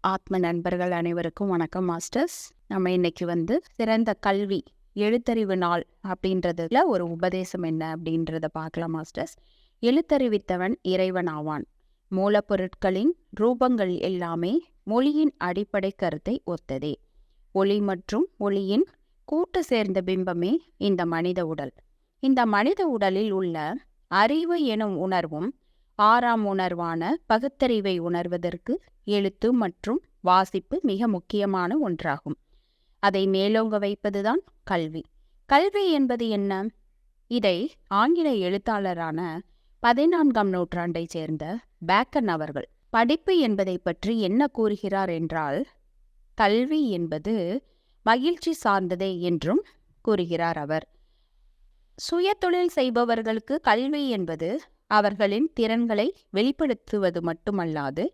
ஆத்ம நண்பர்கள் அனைவருக்கும் வணக்கம் மாஸ்டர்ஸ். நம்ம இன்னைக்கு வந்து சிறந்த கல்வி எழுத்தறிவு நாள் அப்படின்றதுல ஒரு உபதேசம் என்ன அப்படின்றத பார்க்கலாம் மாஸ்டர்ஸ். எழுத்தறிவித்தவன் இறைவன் ஆவான். மூலப்பொருட்களின் ரூபங்கள் எல்லாமே மொழியின் அடிப்படை கருத்தை ஒத்ததே. ஒளி மற்றும் ஒளியின் கூட்டு சேர்ந்த பிம்பமே இந்த மனித உடல். இந்த மனித உடலில் உள்ள அறிவு எனும் உணர்வும் ஆறாம் உணர்வான பகுத்தறிவை உணர்வதற்கு எழுத்து மற்றும் வாசிப்பு மிக முக்கியமான ஒன்றாகும். அதை மேலோங்க வைப்பதுதான் கல்வி. கல்வி என்பது என்ன? இதை ஆங்கில எழுத்தாளரான பதினான்காம் நூற்றாண்டைச் சேர்ந்த பேக்கன் அவர்கள் படிப்பு என்பதை பற்றி என்ன கூறுகிறார் என்றால் கல்வி என்பது மகிழ்ச்சி சார்ந்ததே என்றும் கூறுகிறார் அவர். சுயதொழில் செய்பவர்களுக்கு கல்வி என்பது அவர்களின் திறன்களை வெளிப்படுத்துவது மட்டுமல்லாது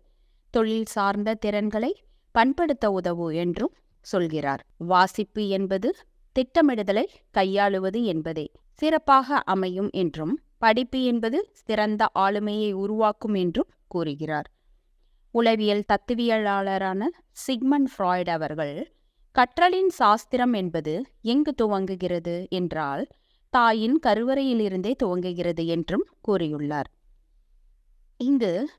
தொழில் சார்ந்த திறன்களை பண்படுத்த உதவு என்றும் சொல்கிறார். வாசிப்பு என்பது திட்டமிடுதலை கையாளுவது என்பதே சிறப்பாக அமையும் என்றும் படிப்பு என்பது சிறந்த ஆளுமையை உருவாக்கும் என்றும் கூறுகிறார். உளவியல் தத்துவியலாளரான சிக்மன் ஃப்ராய்ட் அவர்கள் கற்றலின் சாஸ்திரம் என்பது எங்கு துவங்குகிறது? என்றால் தாயின் கருவறையிலிருந்தே துவங்குகிறது என்றும் கூறியுள்ளார். இங்கு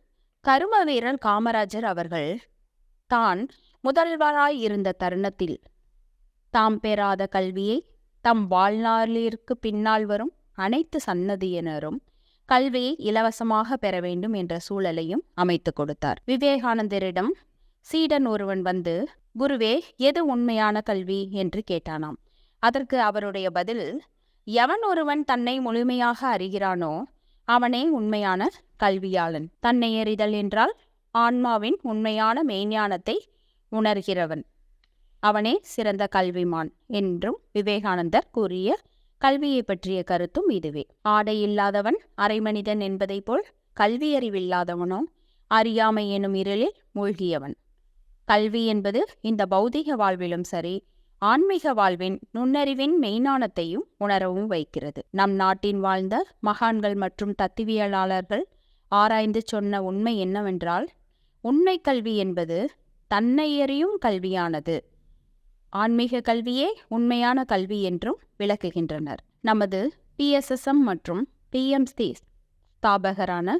கரும வீரர் காமராஜர் அவர்கள் தான் முதல்வராய் இருந்த தருணத்தில் தாம் பெறாத கல்வியை தம் வாழ்நாளிற்கு பின்னால் வரும் அனைத்து சன்னதியினரும் கல்வியை இலவசமாக பெற வேண்டும் என்ற சூழலையும் அமைத்து கொடுத்தார். விவேகானந்தரிடம் சீடன் ஒருவன் வந்து குருவே எது உண்மையான கல்வி? என்று கேட்டானாம். அதற்கு அவருடைய பதில் எவன் ஒருவன் தன்னை முழுமையாக அறிகிறானோ அவனே உண்மையான கல்வியாளன். தன்னை எறிதல் என்றால் ஆன்மாவின் உண்மையான மெய்ஞானத்தை உணர்கிறவன். அவனே சிறந்த கல்விமான் என்றும் விவேகானந்தர் கூறிய கல்வியை பற்றிய கருத்தும் இதுவே. ஆடை இல்லாதவன் அரைமனிதன் என்பதைப் போல் கல்வியறிவில்லாதவனோ அறியாமை எனும் இருளில் மூழ்கியவன். கல்வி என்பது இந்த பௌதிக வாழ்விலும் சரி ஆன்மீக வாழ்வின் நுண்ணறிவின் மெய்ஞானத்தையும் உணரவும் வைக்கிறது. நம் நாட்டின் வாழ்ந்த மகான்கள் மற்றும் தத்துவியலாளர்கள் ஆராய்ந்து சொன்ன உண்மை என்னவென்றால் உண்மை கல்வி என்பது தன்னை எறியும் கல்வியானது. ஆன்மீக கல்வியே உண்மையான கல்வி என்றும் விளக்குகின்றனர். நமது பிஎஸ்எஸ்எம் மற்றும் பிஎம்சி ஸ்தாபகரான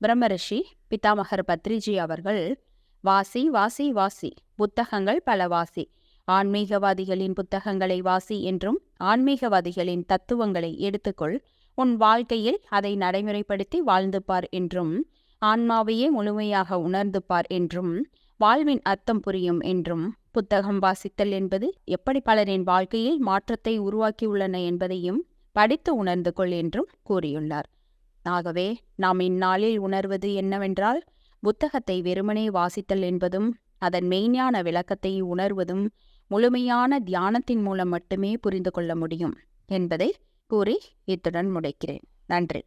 பிரம்மரிஷி பிதாமகர் பத்ரிஜி அவர்கள் வாசி வாசி வாசி புத்தகங்கள் பல வாசி. ஆன்மீகவாதிகளின் புத்தகங்களை வாசி என்றும் ஆன்மீகவாதிகளின் தத்துவங்களை எடுத்துக்கொள். உன் வாழ்க்கையில் அதை நடைமுறைப்படுத்தி வாழ்ந்து பார் என்றும் ஆன்மாவையே முழுமையாக உணர்ந்து பார் என்றும் வாழ்வின் அர்த்தம் புரியும் என்றும் புத்தகம் வாசித்தல் என்பது எப்படி பலரின் வாழ்க்கையில் மாற்றத்தை உருவாக்கியுள்ளன என்பதையும் படித்து உணர்ந்து கொள் என்றும் கூறியுள்ளார். ஆகவே நாம் இந்நாளில் உணர்வது என்னவென்றால் புத்தகத்தை வெறுமனே வாசித்தல் என்பதும் அதன் மெய்ஞான விளக்கத்தை உணர்வதும் முழுமையான தியானத்தின் மூலம் மட்டுமே புரிந்து கொள்ள முடியும் என்பதை கூறி இத்துடன் முடைக்கிறேன். நன்றி.